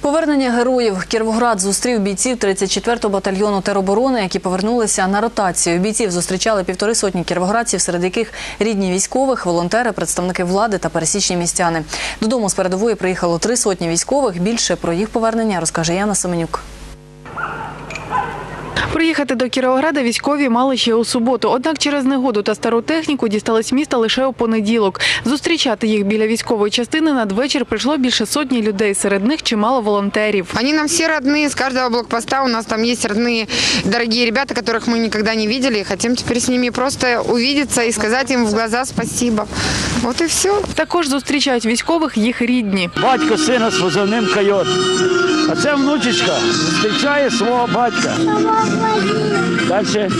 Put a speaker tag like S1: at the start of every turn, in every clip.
S1: Повернення героїв Кіровоград зустрів бійців 34-го батальйону тероборони, які повернулися на ротацію. Бійців зустрічали півтори сотні кіровоградців, серед яких рідні військових, волонтери, представники влади та пересічні містяни. Додому з передової приїхало три сотні військових. Більше про їх повернення розкаже Яна Семенюк.
S2: Приїхати до Кіровограда військові мали ще у суботу. Однак через негоду та стару техніку дістались міста лише у понеділок. Зустрічати їх біля військової частини надвечір прийшло більше сотні людей. Серед них чимало волонтерів.
S3: Они нам все родные, с каждого блокпоста у нас там есть родные, дорогие ребята, которых мы никогда не видели. И хотим теперь с ними просто увидеться и сказать им в глаза спасибо. Вот и все.
S2: Також зустрічають військових їх рідні.
S4: Батько сина з позивним койот. А це внучечка зустрічає свого батька. Далі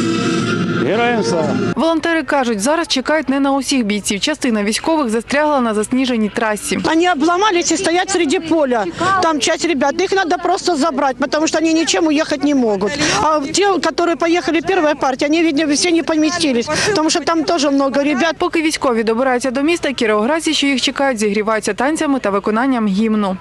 S4: героям слава.
S2: Волонтери кажуть, зараз чекають не на усіх бійців. Частина військових застрягла на засніженій трасі.
S5: Они обломались и стоят среди поля. Там часть ребят, их надо просто забрать, потому что они ничем уехать не могут. А те, которые поехали первая партия, они, видно, все не поместились, потому что там тоже много ребят.
S2: Поки військові добираються до міста, кіровоградці, що їх чекають, зігріваються танцями та виконанням гімну.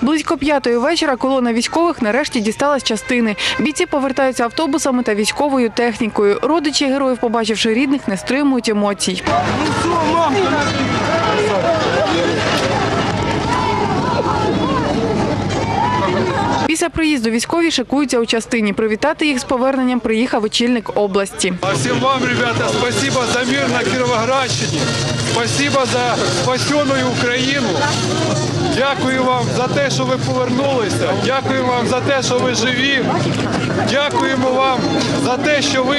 S2: Близько п'ятої вечора колона військових нарешті дісталась частини. Бійці повертаються автобусами та військовою технікою. Родичі героїв, побачивши рідних, не стримують емоцій. Після приїзду військові шикуються у частині. Привітати їх з поверненням приїхав очільник області.
S6: А всім вам, ребята, спасибо за мир на Кіровоградщині. Спасибо за спасену Україну. Дякую вам за те, що ви повернулися. Дякую вам за те, що ви живі. Дякуємо вам за те, що ви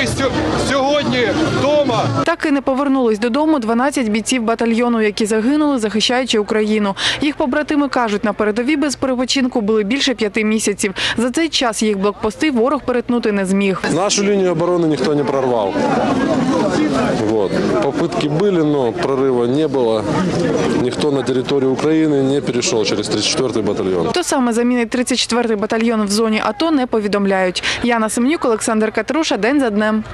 S6: сьогодні вдома.
S2: Так і не повернулись додому 12 бійців батальйону, які загинули, захищаючи Україну. Їх побратими кажуть, на передовій без перепочинку були більше п'яти місяців. За цей час їх блокпости ворог перетнути не зміг.
S7: Нашу линию обороны никто не прорвал. Вот. Попытки были, но прорыва не было. Никто на территорию Украины не перешел через 34-й батальон.
S2: Хто саме замінить 34-й батальйон в зоні АТО, не повідомляють. Яна Семенюк, Олександр Катруша. День за днем.